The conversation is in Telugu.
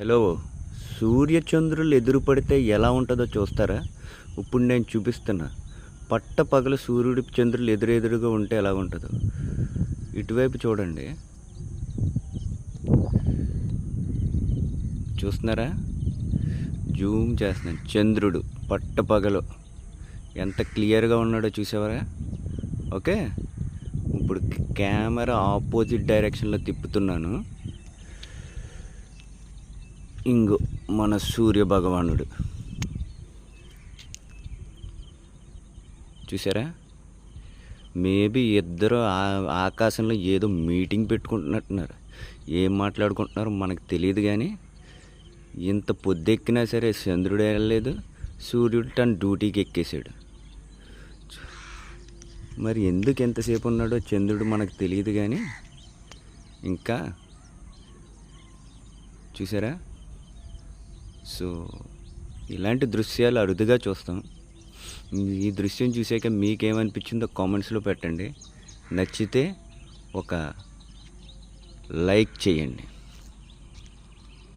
హలో సూర్యచంద్రులు ఎదురు పడితే ఎలా ఉంటుందో చూస్తారా? ఇప్పుడు నేను చూపిస్తున్నా. పట్ట పగల సూర్యుడి చంద్రులు ఎదురెదురుగా ఉంటే ఎలా ఉంటుందో. ఇటువైపు చూడండి. చూస్తున్నారా? జూమ్ చేస్తున్నాను. చంద్రుడు పట్ట పగలు. ఎంత క్లియర్గా ఉన్నాడో చూసావరా? ఓకే. ఇప్పుడు కెమెరా ఆపోజిట్ డైరెక్షన్లో తిప్పుతున్నాను. ఇంగు మన సూర్య భగవానుడు. చూసారా? మేబీ ఇద్దరు ఆ- ఆకాశంలో ఏదో మీటింగ్ పెట్టుకుంటున్నట్టున్నారు. ఏం మాట్లాడుకుంటున్నారో మనకు తెలియదు కానీ ఇంత పొద్దెక్కినా సరే చంద్రుడు వెళ్ళలేదు సూర్యుడు తన డ్యూటీకి ఎక్కేసాడు మరి ఎందుకు ఎంతసేపు ఉన్నాడో చంద్రుడు మనకు తెలియదు కానీ ఇంకా చూసారా? సో ఇలాంటి దృశ్యాలు అరుదుగా చూస్తాం. ఈ దృశ్యం చూసాక మీకేమనిపించిందో కామెంట్స్లో పెట్టండి. నచ్చితే ఒక లైక్ చేయండి.